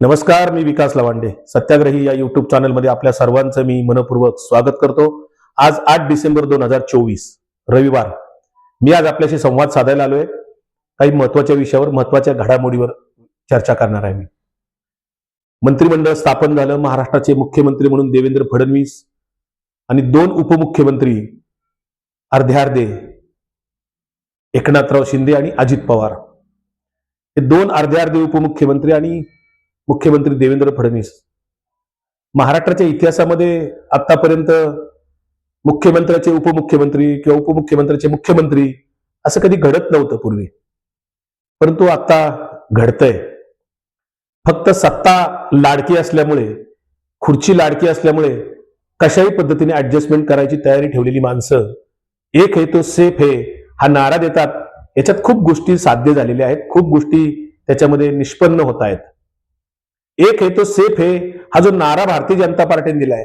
नमस्कार मी विकास लवांडे. सत्याग्रही या युट्यूब चॅनलमध्ये आपल्या सर्वांचं मी मनपूर्वक स्वागत करतो. आज आठ डिसेंबर दोन हजार चोवीस रविवार. मी आज आपल्याशी संवाद साधायला आलोय. काही महत्त्वाच्या विषयावर महत्त्वाच्या घडामोडीवर चर्चा करणार आहे मी. मंत्रिमंडळ स्थापन झालं महाराष्ट्राचे मुख्यमंत्री म्हणून देवेंद्र फडणवीस आणि दोन उपमुख्यमंत्री अर्धे अर्धे एकनाथराव शिंदे आणि अजित पवार. हे दोन अर्धे अर्धे उपमुख्यमंत्री आणि मुख्यमंत्री देवेंद्र फडणवीस. महाराष्ट्राच्या इतिहासामध्ये आतापर्यंत मुख्यमंत्र्याचे उपमुख्यमंत्री किंवा उपमुख्यमंत्र्याचे मुख्यमंत्री असं कधी घडत नव्हतं पूर्वी. परंतु आता घडतंय. फक्त सत्ता लाडकी असल्यामुळे खुर्ची लाडकी असल्यामुळे कशाही पद्धतीने ऍडजस्टमेंट करायची तयारी ठेवलेली माणसं एक हे तो सेफ हे हा नारा देतात याच्यात खूप गोष्टी साध्य झालेल्या आहेत खूप गोष्टी त्याच्यामध्ये निष्पन्न होत आहेत. एक हे तो सेफ हे. हा जो नारा भारतीय जनता पार्टीने दिलाय.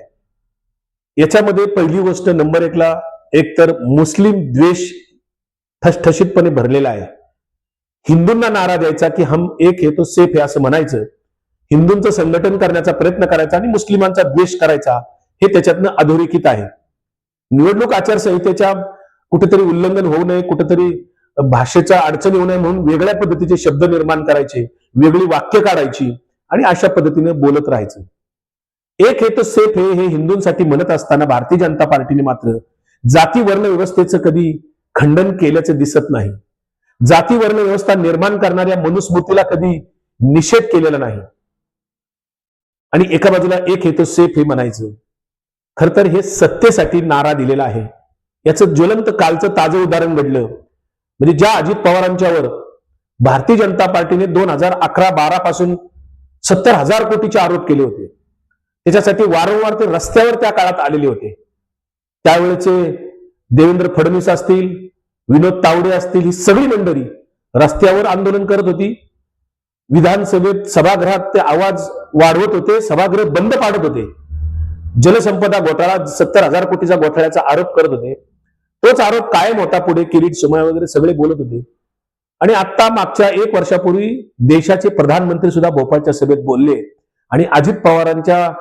याच्यामध्ये पहिली गोष्ट नंबर एकला एक तर मुस्लिम द्वेष ठसठशीतपणे भरलेला आहे. हिंदूंना नारा द्यायचा की हम एक हे तो सेफ हे असं म्हणायचं. हिंदूंचं संघटन करण्याचा प्रयत्न करायचा आणि मुस्लिमांचा द्वेष करायचा हे त्याच्यातनं अधोरेखित आहे. निवडणूक आचारसंहितेच्या कुठेतरी उल्लंघन होऊ नये कुठेतरी भाषेचा अडचण येऊ नये म्हणून वेगळ्या पद्धतीचे शब्द निर्माण करायचे वेगळी वाक्य काढायची. आणि अशा पद्धतीने बोलत राहायचं. एक हे तर सेफ हे हे हिंदूंसाठी म्हणत असताना भारतीय जनता पार्टीने मात्र जाती वर्ण व्यवस्थेचं कधी खंडन केल्याचं दिसत नाही. जाती वर्ण व्यवस्था निर्माण करणाऱ्या मनुस्मृतीला कधी निषेध केलेला नाही. आणि एका बाजूला एक हे तो सेफ हे म्हणायचं. खर तर हे सत्तेसाठी नारा दिलेला आहे. याचं ज्वलंत कालचं ताजं उदाहरण घडलं. म्हणजे ज्या अजित पवारांच्यावर भारतीय जनता पार्टीने दोन हजार अकरा बारा पासून सत्तर हजार कोटीचे आरोप केले होते. त्याच्यासाठी वारंवार ते रस्त्यावर त्या काळात आलेले होते. त्यावेळेचे देवेंद्र फडणवीस असतील विनोद तावडे असतील ही सगळी मंडळी रस्त्यावर आंदोलन करत होती. विधानसभेत सभागृहात ते आवाज वाढवत होते सभागृह बंद पाडत होते. जलसंपदा घोटाळा सत्तर हजार कोटीचा घोटाळ्याचा आरोप करत होते. तोच आरोप कायम होता पुढे. किरीट सोमया वगैरे सगळे बोलत होते. आणि आता मागच्या एक वर्षापूर्वी देशाचे प्रधानमंत्री सुद्धा भोपाळच्या सभेत बोलले आणि अजित पवारांच्या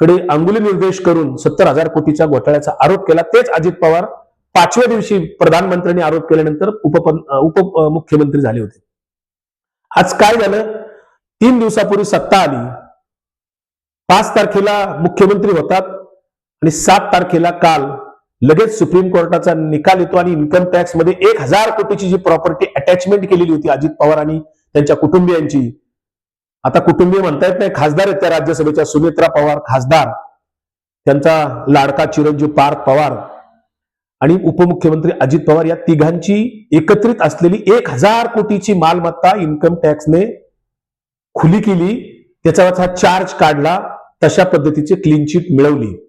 कडे अंगुली निर्देश करून सत्तर हजार कोटीच्या घोटाळ्याचा आरोप केला तेच अजित पवार पाचव्या दिवशी प्रधानमंत्र्यांनी आरोप केल्यानंतर उप उपमुख्यमंत्री झाले होते. आज काय झालं? तीन दिवसापूर्वी सत्ता आली. पाच तारखेला मुख्यमंत्री होतात आणि सात तारखेला काल लगेच सुप्रीम कोर्टाचा निकाल येतो आणि इन्कम टॅक्समध्ये एक हजार कोटीची जी प्रॉपर्टी अटॅचमेंट केलेली होती अजित पवार आणि त्यांच्या कुटुंबियांची. आता कुटुंबीय म्हणता येत नाही. खासदार आहेत त्या राज्यसभेच्या. सुमित्रा पवार खासदार त्यांचा लाडका चिरंजीव पार्थ पवार आणि उपमुख्यमंत्री अजित पवार या तिघांची एकत्रित असलेली एक हजार कोटीची मालमत्ता इन्कम टॅक्सने खुली केली. त्याचा चार्ज काढला. तशा पद्धतीची क्लीन चिट मिळवली.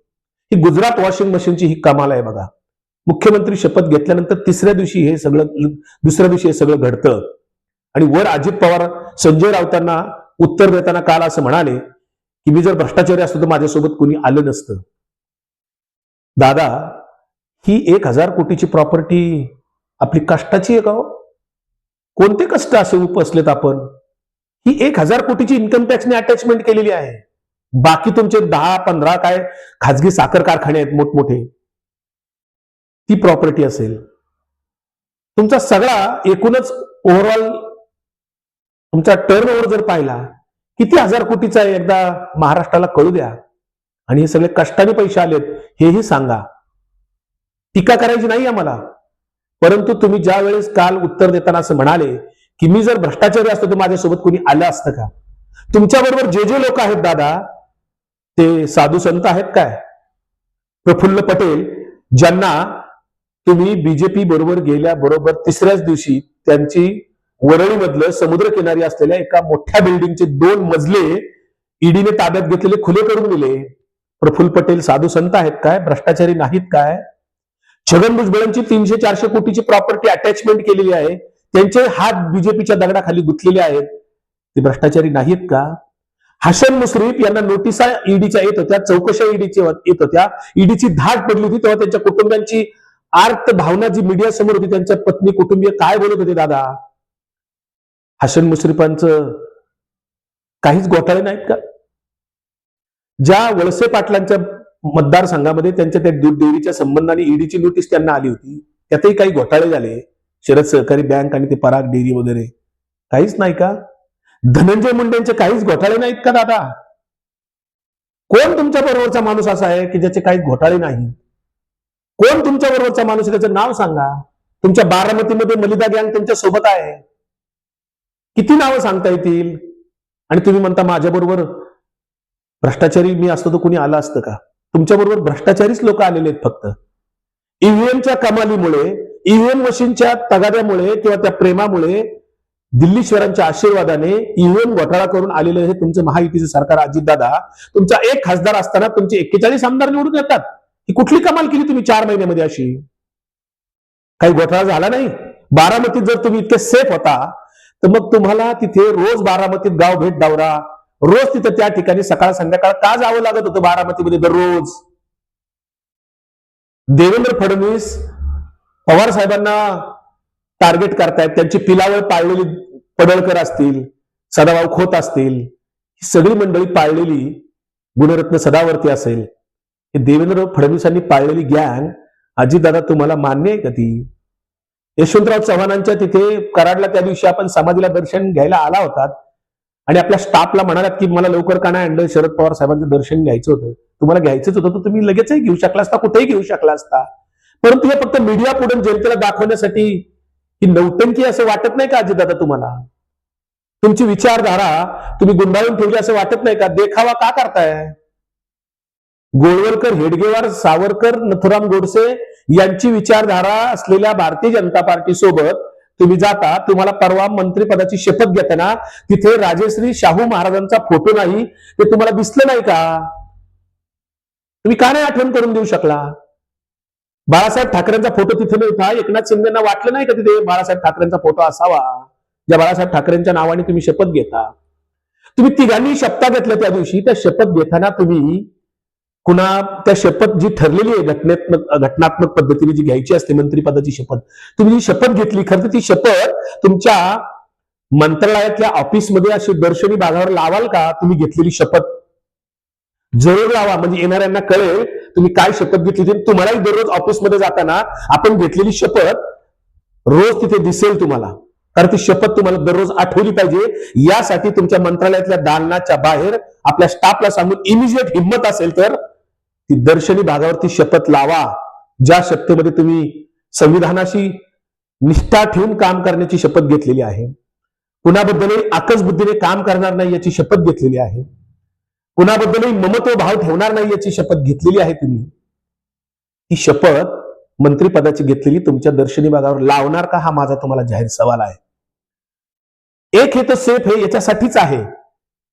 ही गुजरात वॉशिंग मशीनची ही कमाल आहे बघा. मुख्यमंत्री शपथ घेतल्यानंतर तिसऱ्या दिवशी हे सगळं दुसऱ्या दिवशी हे सगळं घडतं. आणि वर अजित पवार संजय राऊतांना उत्तर देताना काल असं म्हणाले की मी जर भ्रष्टाचारी असतो तर माझ्यासोबत कोणी आलं नसतं. दादा ही एक हजार कोटीची प्रॉपर्टी आपली कष्टाची आहे का हो? कोणते कष्ट असे उपसलेत आपण? ही एक हजार कोटीची इन्कम टॅक्सने अटॅचमेंट केलेली आहे. बाकी तुमचे दहा पंधरा काय खाजगी साखर कारखाने आहेत मोठमोठे ती प्रॉपर्टी असेल. तुमचा सगळा एकूणच ओव्हरऑल तुमचा टर्न ओव्हर जर पाहिला किती हजार कोटीचा आहे एकदा महाराष्ट्राला कळू द्या. आणि हे सगळे कष्टाने पैसे आलेत हेही सांगा. टीका करायची नाही आम्हाला. परंतु तुम्ही ज्या वेळेस काल उत्तर देताना असं म्हणाले की मी जर भ्रष्टाचारी असतो तर माझ्यासोबत कोणी आलं असतं का? तुमच्याबरोबर जे जे लोक आहेत दादा ते साधू संत आहेत काय? प्रफुल्ल पटेल ज्यांना तुम्ही बीजेपी बरोबर गेल्या बरोबर तिसऱ्याच दिवशी त्यांची वरळीमधलं समुद्रकिनारी असलेल्या एका मोठ्या बिल्डिंगचे दोन मजले ईडीने ताब्यात घेतलेले खुले करून दिले. प्रफुल्ल पटेल साधू संत आहेत काय? भ्रष्टाचारी नाहीत काय? छगन भुजबळांची तीनशे चारशे कोटीची प्रॉपर्टी अटॅचमेंट केलेली आहे. त्यांचे हात बीजेपीच्या दगडाखाली गुंतलेले आहेत. ते भ्रष्टाचारी नाहीत का? हसन मुश्रीफ यांना नोटिसा ईडीच्या येत होत्या चौकशा ईडीच्या येत होत्या. ईडीची धाट पडली होती तेव्हा त्यांच्या कुटुंबियांची आर्त भावना जी मीडिया समोर होती त्यांच्या पत्नी कुटुंबीय काय बोलत होते दादा? हसन मुश्रीफांचं काहीच घोटाळे नाहीत का? ज्या वळसे पाटलांच्या मतदारसंघामध्ये त्यांच्या त्या दूध डेअरीच्या संबंधाने ईडीची नोटीस त्यांना आली होती त्यातही काही घोटाळे झाले. शरद सहकारी बँक आणि ते पराग डेअरी वगैरे. काहीच नाही का? धनंजय मुंडेंचे काहीच घोटाळे नाहीत का दादा? कोण तुमच्या बरोबरचा माणूस असा आहे की ज्याचे काही घोटाळे नाही? कोण तुमच्या बरोबरचा माणूस आहे त्याचं नाव सांगा? तुमच्या बारामतीमध्ये मलिदा गँग त्यांच्यासोबत आहे. किती नावं सांगता येतील? आणि तुम्ही म्हणता माझ्याबरोबर भ्रष्टाचारी मी असतो तर कुणी आलं असतं का? तुमच्या बरोबर भ्रष्टाचारीच लोक आलेले आहेत फक्त. ईव्हीएमच्या कमालीमुळे ईव्हीएम मशीनच्या तगाद्यामुळे किंवा त्या प्रेमामुळे दिल्लीश्वरांच्या आशीर्वादाने इव्हन घोटाळा करून आलेलं हे तुमचं महायुतीचं सरकार अजितदादा तुमचा एक खासदार असताना तुमचे एक्केचाळीस आमदार निवडून येतात. ही कुठली कमाल केली तुम्ही चार महिन्यामध्ये अशी? काही घोटाळा झाला नाही? बारामतीत जर तुम्ही इतके सेफ होता तर मग तुम्हाला तिथे रोज बारामतीत गाव भेट दावरा रोज तिथं त्या ठिकाणी सकाळ संध्याकाळ का जावं लागत होतं बारामतीमध्ये दररोज? देवेंद्र फडणवीस पवार साहेबांना टार्गेट करतायत त्यांची पिलावळ पाळलेली पडळकर असतील सदाभाऊ खोत असतील ही सगळी मंडळी पाळलेली गुणरत्न सदावर्ती असेल. हे देवेंद्र फडणवीसांनी पाळलेली गँग अजितदादा तुम्हाला मान्य आहे का ती? यशवंतराव चव्हाणांच्या तिथे कराडला त्या दिवशी आपण समाधीला दर्शन घ्यायला आला होतात आणि आपल्या स्टाफला म्हणालात की मला लवकर का नाही आणलं? शरद पवार साहेबांचं दर्शन घ्यायचं होतं. तुम्हाला घ्यायचंच होतं तर तुम्ही लगेचही घेऊ शकला असता कुठेही घेऊ शकला असता परंतु हे फक्त मीडिया पुढे जनतेला दाखवण्यासाठी ही नौटंकी असं वाटत नाही का अजितदादा तुम्हाला? तुमची विचारधारा तुम्ही गुंडाळून ठेवली असं वाटत नाही का? देखावा का करताय? गोळवलकर हेडगेवार सावरकर नथुराम गोडसे यांची विचारधारा असलेल्या भारतीय जनता पार्टी सोबत तुम्ही जाता तुम्हाला परवा मंत्रीपदाची शपथ घेताना तिथे राजेश्री शाहू महाराजांचा फोटो नाही ते तुम्हाला दिसलं नाही का? तुम्ही का नाही आठवण करून देऊ शकला? बाळासाहेब ठाकरेंचा फोटो तिथे नव्हता. एकनाथ शिंदेना वाटलं नाही का तिथे? बाळासाहेब ठाकरेंचा फोटो असावा. ज्या बाळासाहेब ठाकरेंच्या नावाने तुम्ही शपथ घेता. तुम्ही तिघांनी शपथा घेतल्या त्या दिवशी. त्या शपथ घेताना तुम्ही कुणा त्या शपथ जी ठरलेली आहे घटनात्मक घटनात्मक पद्धतीने जी घ्यायची असते मंत्रिपदाची शपथ तुम्ही जी शपथ घेतली खरं तर ती शपथ तुमच्या मंत्रालयातल्या ऑफिसमध्ये अशी दर्शनी भागावर लावाल का? तुम्ही घेतलेली शपथ. जरूर लावा. म्हणजे येणाऱ्यांना कळेल तुम्ही काय शपथ घेतली तुम्हालाही दररोज ऑफिसमध्ये जाताना आपण घेतलेली शपथ रोज तिथे दिसेल तुम्हाला. कारण ती शपथ तुम्हाला दररोज आठवली पाहिजे. यासाठी तुमच्या मंत्रालयातल्या दालनाच्या बाहेर आपल्या स्टाफला सांगून इमिजिएट हिंमत असेल तर ती दर्शनी भागावरती शपथ लावा. ज्या शपथेमध्ये तुम्ही संविधानाशी निष्ठा ठेवून काम करण्याची शपथ घेतलेली आहे. कुणाबद्दलही आकस बुद्धीने काम करणार नाही याची शपथ घेतलेली आहे. कुणाबद्दलही ममत्व भाव ठेवणार नाही याची शपथ घेतलेली आहे तुम्ही. ती शपथ मंत्रीपदाची घेतलेली तुमच्या दर्शनी भागावर लावणार का हा माझा तुम्हाला जाहीर सवाल आहे. एक हे तर सेफ हे याच्यासाठीच आहे.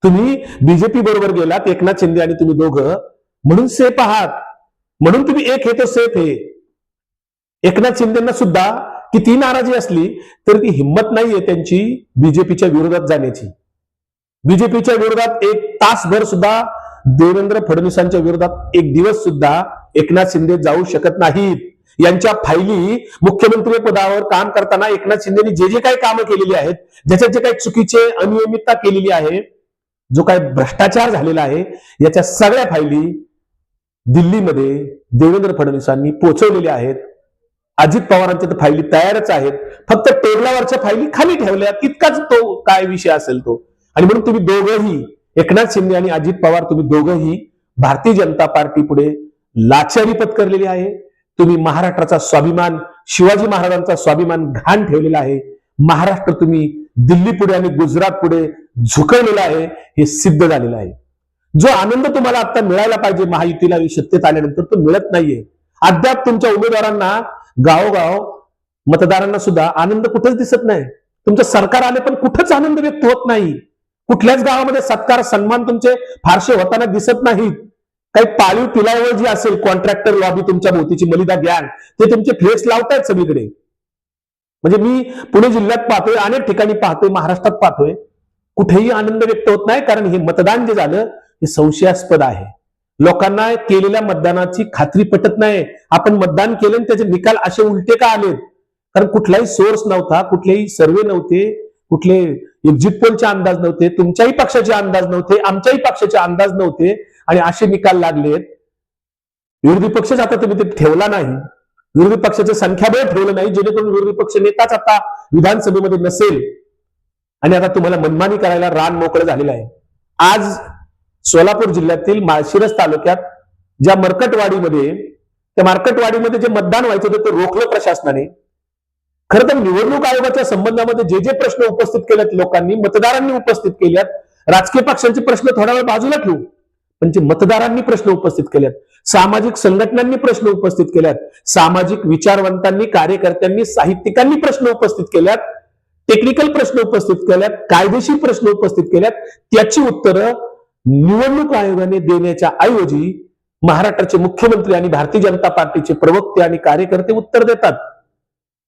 तुम्ही बीजेपी बरोबर गेलात एकनाथ शिंदे आणि तुम्ही दोघं म्हणून सेफ आहात. म्हणून तुम्ही एक हे तर सेफ हे. एकनाथ शिंदेना सुद्धा किती नाराजी असली तर ती हिंमत नाहीये त्यांची बीजेपीच्या विरोधात जाण्याची. बीजेपीच्या विरोधात एक तासभर सुद्धा देवेंद्र फडणवीसांच्या विरोधात एक दिवस सुद्धा एकनाथ शिंदे जाऊ शकत नाहीत. यांच्या फायली मुख्यमंत्री पदावर काम करताना एकनाथ शिंदेनी जे जे काही कामं केलेली आहेत ज्याच्या जे काही चुकीचे अनियमितता केलेली आहे जो काही भ्रष्टाचार झालेला आहे याच्या सगळ्या फायली दिल्लीमध्ये देवेंद्र फडणवीसांनी पोहोचवलेल्या आहेत. अजित पवारांच्या तर फायली तयारच आहेत. फक्त टेबलावरच्या फायली खाली ठेवल्यात. इतकाच तो काय विषय असेल तो? आणि म्हणून तुम्ही दोघंही एकनाथ शिंदे आणि अजित पवार तुम्ही दोघंही भारतीय जनता पार्टी पुढे लाचारी पत्करलेली आहे. तुम्ही महाराष्ट्राचा स्वाभिमान शिवाजी महाराजांचा स्वाभिमान घाण ठेवलेला आहे. महाराष्ट्र तुम्ही दिल्ली पुढे आणि गुजरात पुढे झुकवलेला आहे हे सिद्ध झालेलं आहे. जो आनंद तुम्हाला आता मिळायला पाहिजे महायुतीला सत्तेत आल्यानंतर तो मिळत नाहीये. अद्याप तुमच्या उमेदवारांना गावोगाव मतदारांना सुद्धा आनंद कुठेच दिसत नाही. तुमचं सरकार आले पण कुठंच आनंद व्यक्त होत नाही. कुठल्याच गावामध्ये सत्कार सन्मान तुमचे फारसे होताना दिसत नाहीत काही पाळीव पिलावळ जी असेल कॉन्ट्रॅक्टर लॉबी तुमच्या भोवतीची मलिदा गॅन ते तुमचे फ्लेक्स लावतायत सगळीकडे. म्हणजे मी पुणे जिल्ह्यात पाहतोय अनेक ठिकाणी पाहतोय महाराष्ट्रात पाहतोय. कुठेही आनंद व्यक्त होत नाही कारण हे मतदान जे झालं हे संशयास्पद आहे. लोकांना केलेल्या मतदानाची खात्री पटत नाही. आपण मतदान केलं आणि त्याचे निकाल असे उलटे का आलेत? कारण कुठलाही सोर्स नव्हता कुठलेही सर्वे नव्हते. कुठले एक्झिट पोलचे अंदाज नव्हते तुमच्याही पक्षाचे अंदाज नव्हते आमच्याही पक्षाचे अंदाज नव्हते आणि असे निकाल लागलेत विरोधी पक्षच आता तुम्ही ते ठेवला नाही. विरोधी पक्षाचं संख्याबळ ठेवलं नाही जेणेकरून विरोधी पक्ष नेताच आता विधानसभेमध्ये नसेल. आणि आता तुम्हाला मनमानी करायला रान मोकळं झालेलं आहे. आज सोलापूर जिल्ह्यातील माळशिरस तालुक्यात ज्या मरकटवाडीमध्ये त्या मार्कटवाडीमध्ये जे मतदान व्हायचं होतं ते रोखलं प्रशासनाने. खरं तर निवडणूक आयोगाच्या संबंधामध्ये जे जे प्रश्न उपस्थित केलेत लोकांनी मतदारांनी उपस्थित केल्यात. राजकीय पक्षांचे प्रश्न थोडा वेळ बाजूला ठेवू. पण जे मतदारांनी प्रश्न उपस्थित केल्यात सामाजिक संघटनांनी प्रश्न उपस्थित केल्यात सामाजिक विचारवंतांनी कार्यकर्त्यांनी साहित्यिकांनी प्रश्न उपस्थित केल्यात टेक्निकल प्रश्न उपस्थित केल्यात कायदेशीर प्रश्न उपस्थित केल्यात त्याची उत्तरं निवडणूक आयोगाने देण्याच्या ऐवजी महाराष्ट्राचे मुख्यमंत्री आणि भारतीय जनता पार्टीचे प्रवक्ते आणि कार्यकर्ते उत्तर देतात.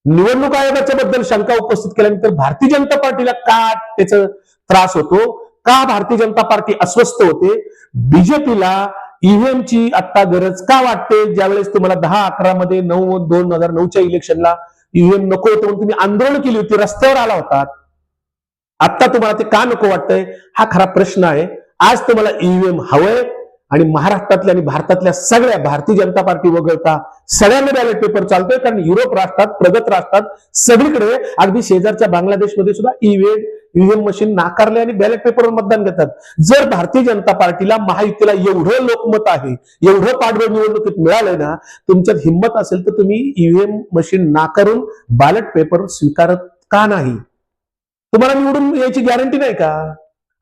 निवडणूक आयोगाच्या बद्दल शंका उपस्थित केल्यानंतर भारतीय जनता पार्टीला का त्याचा त्रास होतो? का भारतीय जनता पार्टी अस्वस्थ होते? बीजेपीला ईव्हीएमची आता गरज का वाटते? ज्यावेळेस तुम्हाला दहा अकरा मध्ये नऊ दोन हजार नऊच्या इलेक्शनला ईव्हीएम नको होतं म्हणून तुम्ही आंदोलन केली होती रस्त्यावर आला होता. आता तुम्हाला ते का नको वाटतंय? हा खरा प्रश्न आहे. आज तुम्हाला ईव्हीएम हवंय. आणि महाराष्ट्रातल्या आणि भारतातल्या सगळ्या भारतीय जनता पार्टी वगळता सगळ्यांना बॅलेट पेपर चालतोय. कारण युरोप राष्ट्रात प्रगत राष्ट्रात सगळीकडे अगदी शेजारच्या बांगलादेशमध्ये सुद्धा ईव्हीएम ईव्हीएम मशीन नाकारले आणि बॅलेट पेपरवर मतदान घेतात. जर भारतीय जनता पार्टीला महायुतीला एवढं लोकमत आहे एवढं पाठबळ निवडणुकीत मिळालंय ना तुमच्यात हिंमत असेल तर तुम्ही ईव्हीएम मशीन नाकारून बॅलेट पेपर स्वीकारत का नाही? तुम्हाला निवडून यायची गॅरंटी नाही का?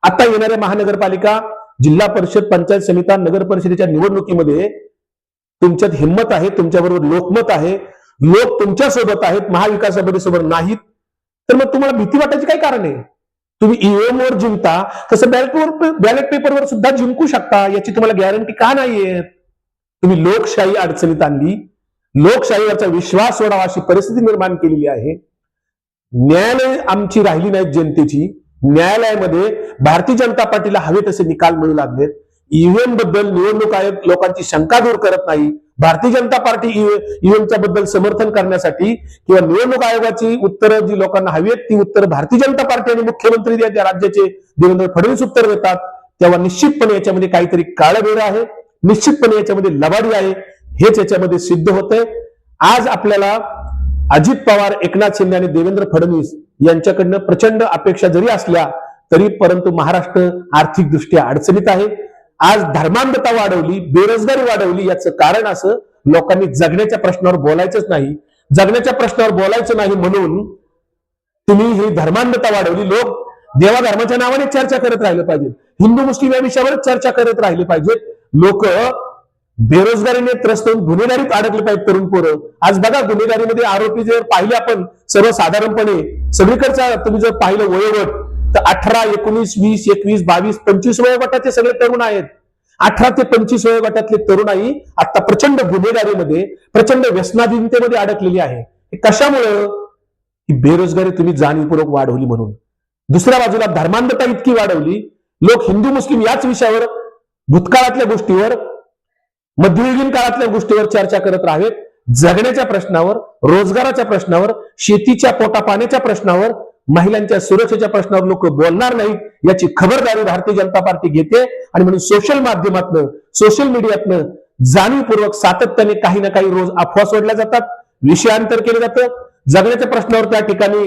आता येणाऱ्या महानगरपालिका जिल्हा परिषद पंचायत समिता नगर परिषदेच्या निवडणुकीमध्ये तुमच्यात हिंमत आहे तुमच्याबरोबर लोकमत आहे. लोक तुमच्यासोबत आहेत महाविकास आघाडीसोबत नाहीत. तर मग तुम्हाला भीती वाटायची काय कारण आहे? तुम्ही ईव्हीएम वर जिंकता तसं बॅलेटवर बॅलेट पेपरवर सुद्धा जिंकू शकता याची तुम्हाला गॅरंटी का नाहीये तुम्ही लोकशाही अडचणीत आणली. लोकशाहीवरचा विश्वास सोडावा अशी परिस्थिती निर्माण केलेली आहे. न्यायालय आमची राहिली नाहीत जनतेची. न्यायालयामध्ये भारतीय जनता पार्टीला हवे तसे निकाल मिळू लागलेत. ईव्हीएमबद्दल निवडणूक आयोग लोकांची शंका दूर करत नाही. भारतीय जनता पार्टी ईव्हीएमच्या बद्दल समर्थन करण्यासाठी किंवा निवडणूक आयोगाची उत्तरं जी लोकांना हवी आहेत ती उत्तरं भारतीय जनता पार्टी आणि मुख्यमंत्री या त्या राज्याचे देवेंद्र फडणवीस उत्तर देतात. तेव्हा निश्चितपणे याच्यामध्ये काहीतरी काळबेर आहे. निश्चितपणे याच्यामध्ये लबाडी आहे. हेच याच्यामध्ये सिद्ध होतंय. आज आपल्याला अजित पवार एकनाथ शिंदे आणि देवेंद्र फडणवीस यांच्याकडनं प्रचंड अपेक्षा जरी असल्या तरी परंतु महाराष्ट्र आर्थिकदृष्ट्या अडचणीत आहे. आज धर्मांधता वाढवली बेरोजगारी वाढवली याचं कारण असं लोकांनी जगण्याच्या प्रश्नावर बोलायचंच नाही. जगण्याच्या प्रश्नावर बोलायचं नाही म्हणून तुम्ही ही धर्मांधता वाढवली. लोक देवा धर्माच्या नावाने चर्चा करत राहिले पाहिजे हिंदू मुस्लिम या विषयावरच चर्चा करत राहिले पाहिजेत. लोक बेरोजगारीने त्रस्त होऊन गुन्हेगारीत अडकले पाहिजे तरुण पोरं. आज बघा गुन्हेगारीमध्ये आरोपी जर पाहिले आपण सर्वसाधारणपणे सगळीकडचा तुम्ही जर पाहिलं वयोगट तर अठरा एकोणीस वीस एकवीस बावीस पंचवीस वयोगटाचे सगळे तरुण आहेत. अठरा ते पंचवीस वयोगटातले तरुणाई आता प्रचंड गुन्हेगारीमध्ये प्रचंड व्यसनाधीनतेमध्ये अडकलेली आहे. कशामुळं? ही बेरोजगारी तुम्ही जाणीवपूर्वक वाढवली म्हणून. दुसऱ्या बाजूला धर्मांधता इतकी वाढवली. लोक हिंदू मुस्लिम याच विषयावर भूतकाळातल्या गोष्टीवर मध्ययुगीन काळातल्या गोष्टीवर चर्चा करत राहावेत. जगण्याच्या प्रश्नावर रोजगाराच्या प्रश्नावर शेतीच्या पोटापाण्याच्या प्रश्नावर महिलांच्या सुरक्षेच्या प्रश्नावर लोक बोलणार नाहीत याची खबरदारी भारतीय जनता पार्टी घेते. आणि म्हणून सोशल माध्यमातनं सोशल मीडियातनं जाणीवपूर्वक सातत्याने काही ना काही रोज अफवा सोडल्या जातात विषयांतर केलं जातं. जगण्याच्या प्रश्नावर त्या ठिकाणी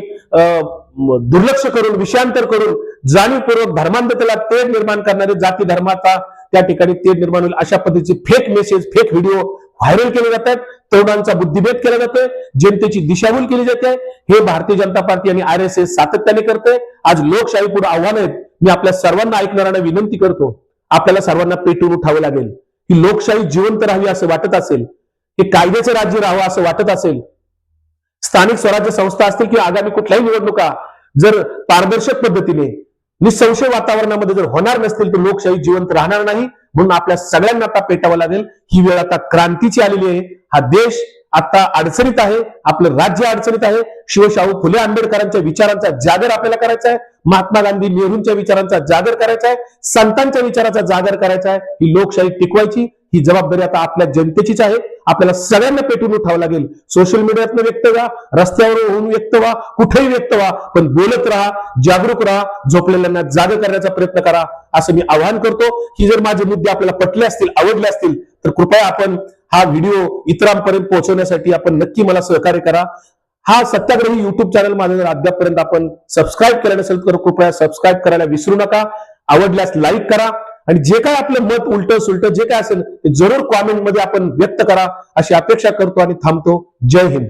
दुर्लक्ष करून विषयांतर करून जाणीवपूर्वक धर्मांधतेला तेढ निर्माण करणारे जाती धर्माचा त्या ठिकाणी ते निर्माण होईल. अशा पद्धतीचे fake message fake video viral केले जातात. तरुणांचा बुद्धिभेद केला जातोय. जनतेची दिशाभूल केली जाते. हे भारतीय जनता पार्टी आणि आर एस एस सातत्याने करते. आज लोकशाही पुढे आव्हान आहेत. मी आपल्या सर्वांना ऐकणाऱ्यांना विनंती करतो आपल्याला सर्वांना पेटून उठावं लागेल. की लोकशाही जिवंत राहावी असं वाटत असेल हे कायद्याचं राज्य राहावं असं वाटत असेल स्थानिक स्वराज्य संस्था असतील किंवा आगामी कुठल्याही निवडणुका जर पारदर्शक पद्धतीने निसंशय वातावरणामध्ये जर होणार नसतील तर लोकशाही जिवंत राहणार नाही. म्हणून आपल्या सगळ्यांना आता पेटावं लागेल. ही वेळ आता क्रांतीची आलेली आहे. हा देश आता अडचणीत आहे आपलं राज्य अडचणीत आहे. शिवशाहू फुले आंबेडकरांच्या विचारांचा जागर आपल्याला करायचा आहे. महात्मा गांधी नेहरूंच्या विचारांचा जागर करायचा आहे. संतांच्या विचाराचा जागर करायचा आहे. ही लोकशाही टिकवायची ही जबाबदारी आता आपल्या जनतेचीच आहे. आपल्याला सगळ्यांना पेटून उठावं लागेल. सोशल मीडियातनं व्यक्त व्हा रस्त्यावर होऊन व्यक्त व्हा कुठेही व्यक्त व्हा पण बोलत राहा जागरूक राहा झोपलेल्यांना जाग करण्याचा प्रयत्न करा असं मी आवाहन करतो. की जर माझे मुद्दे आपल्याला पटले असतील आवडले असतील तर कृपया आपण हा व्हिडिओ इतरांपर्यंत पोहोचवण्यासाठी आपण नक्की मला सहकार्य करा. हा सत्याग्रही युट्यूब चॅनल माझं जर अद्यापपर्यंत आपण सबस्क्राईब केलं नसेल तर कृपया सबस्क्राईब करायला विसरू नका. आवडल्यास लाईक करा आणि जे काय आपलं मत उलट सुलट जे काय असेल ते जरूर कॉमेंटमध्ये आपण व्यक्त करा. अशी अपेक्षा करतो आणि थांबतो. जय हिंद.